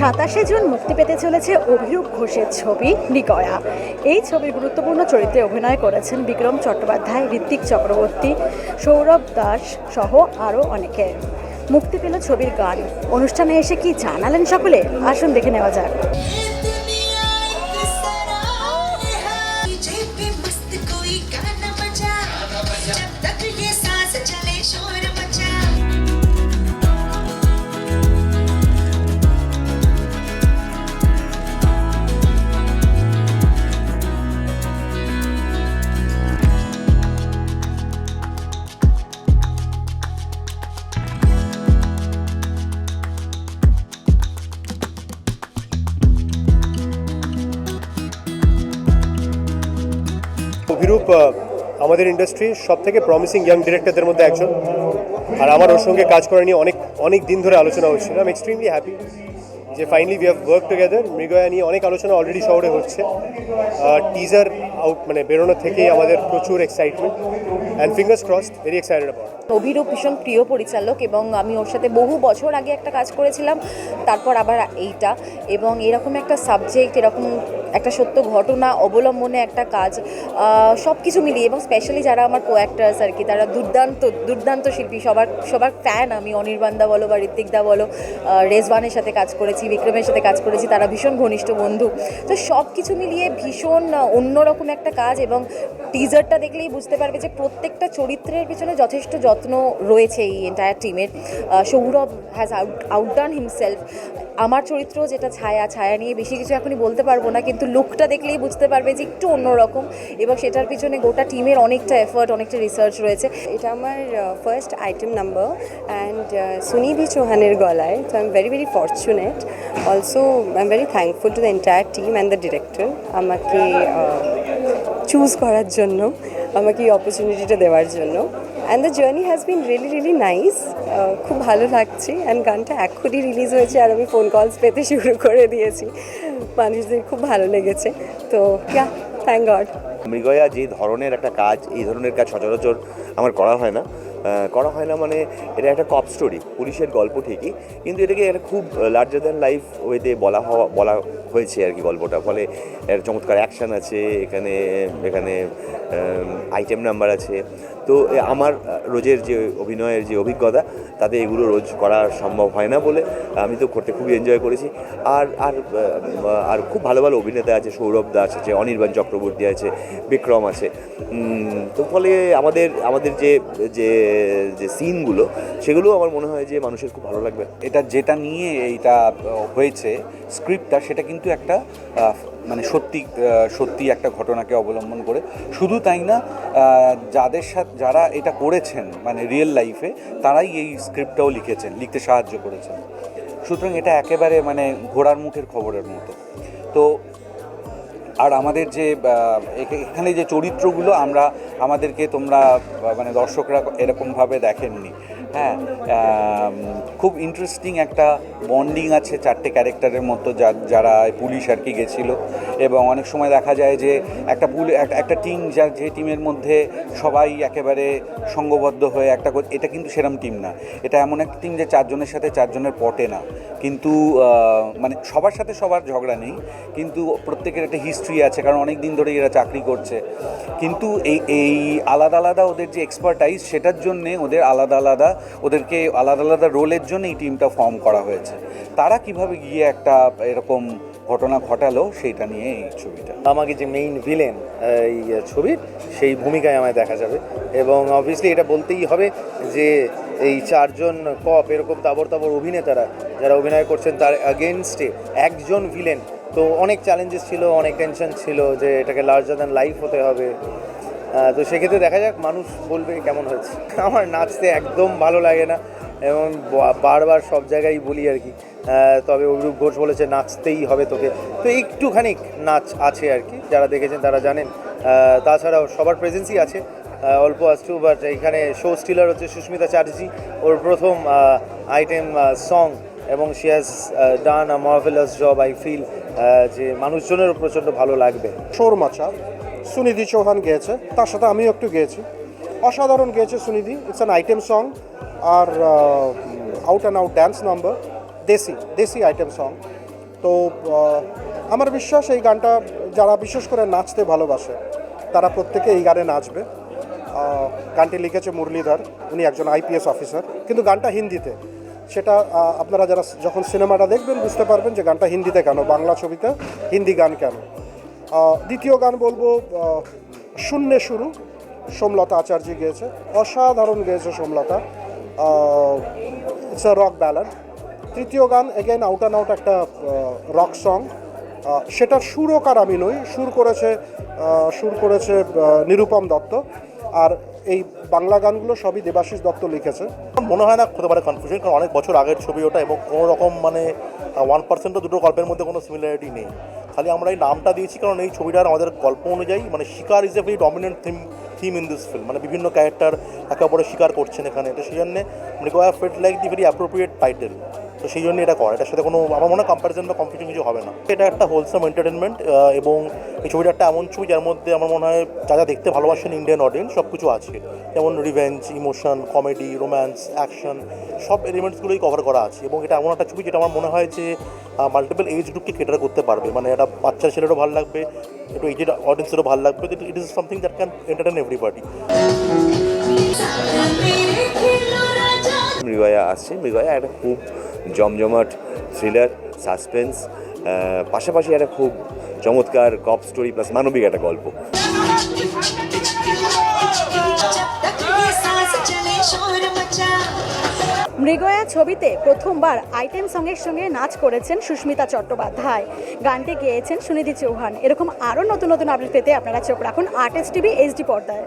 সাতাশে জুন মুক্তি পেতে চলেছে অভিরূপ ঘোষের ছবি নিকয়া এই ছবির গুরুত্বপূর্ণ চরিত্রে অভিনয় করেছেন বিক্রম চট্টোপাধ্যায় ঋত্বিক চক্রবর্তী, সৌরভ দাস সহ আরও অনেকে। মুক্তি পেল ছবির গান। অনুষ্ঠানে এসে কি জানালেন সকলে? আসুন দেখে নেওয়া যাক। আহ, আমাদের ইন্ডাস্ট্রির সব থেকে প্রমিসিং ইয়াং ডিরেক্টরদের মধ্যে একজন। আর আমার ওর সঙ্গে কাজ করা নিয়ে অনেক অনেক দিন ধরে আলোচনা হচ্ছিল। আই এক্সট্রিমলি হ্যাপি যে finally we have work together Mrigaya নিয়ে অনেক আলোচনা অলরেডি শহরে হচ্ছে। টিজার আউট মানে বেরোনো থেকেই আমাদের প্রচুর excitement and fingers cross very excited about Abhirup ভীষণ প্রিয় পরিচালক এবং আমি ওর সাথে বহু বছর আগে একটা কাজ করেছিলাম। তারপর আবার এইটা। এবং এরকম একটা সাবজেক্ট এরকম একটা সত্য ঘটনা অবলম্বনে একটা কাজ সব কিছু মিলিয়ে এবং স্পেশালি যারা আমার কো অ্যাক্টার্স আর কি, তারা দুর্দান্ত দুর্দান্ত শিল্পী। সবার সবার ফ্যান আমি। অনির্বাণদা বলো বা ঋত্বিকদা বলো রেজওয়ানের সাথে কাজ করেছি, বিক্রমের সাথে কাজ করেছি, তারা ভীষণ ঘনিষ্ঠ বন্ধু। তো সব কিছু মিলিয়ে ভীষণ অন্যরকম একটা কাজ এবং টিজারটা দেখলেই বুঝতে পারবে যে প্রত্যেকটা চরিত্রের পিছনে যথেষ্ট যত্ন রয়েছে এই এন্টায়ার টিমের Sourav has out outdone himself আমার চরিত্র যেটা ছায়া ছায়া নিয়ে বেশি কিছু এখনই বলতে পারব না, কিন্তু লুকটা দেখলেই বুঝতে পারবে যে একটু অন্যরকম এবং সেটার পিছনে গোটা টিমের অনেকটা এফার্ট অনেকটা রিসার্চ রয়েছে। এটা আমার first item number and Sunidhi চৌহানের গলায়। তো I am very very fortunate also I am very thankful to the entire team and the director আমাকে চুজ করার জন্য, আমাকে এই অপরচুনিটিটা দেওয়ার জন্য। And the journey has been really really nice খুব ভালো লাগছে। অ্যান্ড গানটা এখনই রিলিজ হয়েছে আর আমি ফোন কলস পেতে শুরু করে দিয়েছি। মানুষদের খুব ভালো লেগেছে। তো ইয়া থ্যাংক গড মৃগয়া, যে ধরনের একটা কাজ, এই ধরনের কাজ সচরাচর আমার করা হয় না। করা হয় না মানে এটা একটা কপ স্টোরি পুলিশের গল্প ঠিকই। কিন্তু এটাকে একটা খুব লার্জার দ্যান লাইফ ওয়েতে বলা হওয়া, বলা হয়েছে আর কি গল্পটা। ফলে এর চমৎকার অ্যাকশান আছে, এখানে এখানে আইটেম নাম্বার আছে। তো আমার রোজের যে অভিনয়ের যে অভিজ্ঞতা, তাতে এগুলো রোজ করা সম্ভব হয় না বলে আমি তো করতে খুবই এনজয় করেছি। আর আর আর খুব ভালো ভালো অভিনেতা আছে, সৌরভ দাস আছে, অনির্বাণ চক্রবর্তী আছে, বিক্রম আছে। তো ফলে আমাদের আমাদের যে যে যে সিনগুলো সেগুলো আমার মনে হয় যে মানুষের খুব ভালো লাগবে। এটা যেটা নিয়ে এইটা হয়েছে স্ক্রিপ্টটা সেটা কিন্তু একটা মানে সত্যি সত্যি একটা ঘটনাকে অবলম্বন করে। শুধু তাই না যাদের সাথে, যারা এটা করেছেন মানে রিয়েল লাইফে তারাই এই স্ক্রিপ্টটাও লিখেছেন, লিখতে সাহায্য করেছেন। সুতরাং এটা একেবারে মানে ঘোড়ার মুখের খবরের মতো। তো, আর আমাদের যে এখানে যে চরিত্রগুলো আমরা আমাদেরকে তোমরা মানে দর্শকরা এরকমভাবে দেখেননি। হ্যাঁ খুব ইন্টারেস্টিং একটা বন্ডিং আছে চারটে ক্যারেক্টারের মতো যারা পুলিশ আর কি গেছিল। এবং অনেক সময় দেখা যায় যে একটা পুল একটা- একটা টিম যা, যে টিমের মধ্যে সবাই একেবারে সঙ্গবদ্ধ হয়ে একটা এটা কিন্তু সেরম টিম না। এটা এমন একটা টিম যে চারজনের সাথে চারজনের পটে না। কিন্তু মানে সবার সাথে সবার ঝগড়া নেই, কিন্তু প্রত্যেকের একটা হিস্ট্রি আছে, কারণ অনেক দিন ধরেই এরা চাকরি করছে। কিন্তু এই এই আলাদা আলাদা ওদের যে এক্সপার্টাইজ সেটার জন্যে ওদের আলাদা আলাদা ওদেরকে আলাদা আলাদা রোলের জন্য এই টিমটা ফর্ম করা হয়েছে। তারা কীভাবে গিয়ে একটা এরকম ঘটনা ঘটালো সেইটা নিয়ে এই ছবিটা। আমাকে যে মেইন ভিলেন এই ছবির, সেই ভূমিকায় আমায় দেখা যাবে। এবং অবভিয়াসলি এটা বলতেই হবে যে এই চারজন কপ এরকম তাবর তাবর অভিনেতারা যারা অভিনয় করছেন, তার অ্যাগেনস্টে একজন ভিলেন তো অনেক চ্যালেঞ্জেস ছিল, অনেক টেনশন ছিল যে এটাকে লার্জার দ্যান লাইফ হতে হবে। তো সেক্ষেত্রে দেখা যাক মানুষ বলবে কেমন হয়েছে। আমার নাচতে একদম ভালো লাগে না এবং বারবার সব জায়গায় বলি আর কি। তবে অভিরূপ ঘোষ বলেছে, নাচতেই হবে তোকে। তো একটুখানি নাচ আছে আর কি, যারা দেখেছেন তারা জানেন। তাছাড়াও সবার প্রেজেন্সই আছে। অল্প আসছু বাট এখানে শো স্টিলার হচ্ছে সুস্মিতা চ্যাটার্জি। ওর প্রথম আইটেম সং এবং she has done a marvellous job I feel যে মানুষজনেরও প্রচণ্ড ভালো লাগবে। সৌরমাচা সুনিধি চৌহান গেয়েছে। তার সাথে আমিও একটু গেয়েছি। অসাধারণ গেয়েছে Sunidhi. It's an item song R out and out dance number desi desi item song তো আমার বিশ্বাস এই গানটা যারা বিশেষ করে নাচতে ভালোবাসে, তারা প্রত্যেকে এই গানে নাচবে। গানটি লিখেছে মুরলীধর। উনি একজন আইপিএস অফিসার কিন্তু গানটা হিন্দিতে। সেটা আপনারা যারা যখন সিনেমাটা দেখবেন বুঝতে পারবেন যে গানটা হিন্দিতে কেন, বাংলা ছবিতে হিন্দি গান কেন। দ্বিতীয় গান বলব শূন্যে শুরু, সোমলতা আচার্য গেয়েছে। অসাধারণ গেয়েছে Somlata. It's a rock ballad তৃতীয় গান এগেন আউট অ্যান্ড আউট একটা রক সং সেটার সুরকার আমি নই, সুর করেছে সুর করেছে নিরুপম দত্ত। আর এই বাংলা গানগুলো সবই দেবাশিস দত্ত লিখেছে। মনে হয় না, হতে পারে কনফিউশন কারণ অনেক বছর আগের ছবি ওটা, এবং কোনো রকম মানে ওয়ান পার্সেন্টও দুটো গল্পের মধ্যে কোনো সিমিলারিটি নেই। খালি আমরা এই নামটা দিয়েছি কারণ এই ছবিটার আমাদের গল্প অনুযায়ী মানে শিকার is a very dominant theme theme in this film মানে বিভিন্ন ক্যারেক্টার একে অপরে শিকার করছেন এখানে। তো সেই জন্যে মানে Mrigaya fit like the very appropriate title তো সেই জন্য এটা করে। এটার সাথে কোনো, আমার মনে হয় কম্প্যারিজন বা কম্পিটিশন কিছু হবে না। এটা একটা হোলসাম এন্টারটেনমেন্ট এবং এই ছবিটা একটা এমন ছবি যার মধ্যে আমার মনে হয় যা যা দেখতে ভালোবাসেন ইন্ডিয়ান অডিয়েন্স সব কিছু আছে। যেমন revenge emotion comedy romance action সব এলিমেন্টসগুলোই কভার করা আছে। এবং এটা এমন একটা ছবি যেটা আমার মনে হয় যে মাল্টিপল এজ গ্রুপকে কেটার করতে পারবে। মানে একটা বাচ্চা ছেলেরও ভালো লাগবে, একটু এজেড অডিয়েন্সেরও ভালো লাগবে। It is something that can entertain everybody Mrigaya আসছে মৃগয়া একটা খুব জমজমাট থ্রিলার সাসপেন্স পাশাপাশি একটা খুব চমৎকার কপ স্টোরি প্লাস মানবিক একটা গল্প। মৃগয়া ছবিতে প্রথমবার আইটেম সঙ্গের সঙ্গে নাচ করেছেন সুস্মিতা চট্টোপাধ্যায়। গানটি গেয়েছেন সুনিধি চৌহান। এরকম আরও নতুন নতুন আপডেট পেতে আপনারা চোখ রাখুন আর্টিস্ট টিভি, এইচডি পর্দায়।